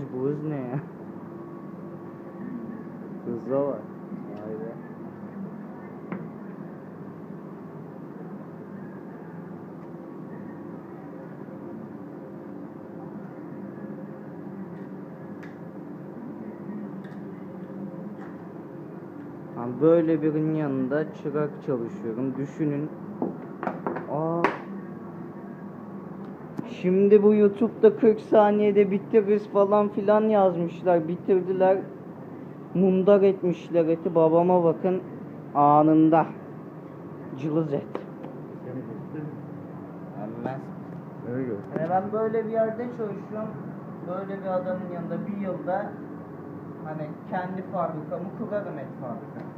Reis bu hız ne ya? Hızla var. Vay be. Böyle birinin yanında çırak çalışıyorum. Düşünün. Şimdi bu YouTube'da 40 saniyede bitiririz falan filan yazmışlar. Bitirdiler. Mundar etmişler eti. Babama bakın anında. Cılız et. Emmez. Öyle. Yani ben böyle bir yerde çalışıyorum. Böyle bir adamın yanında bir yılda hani kendi fabrikamı kurarım et fabrikamı.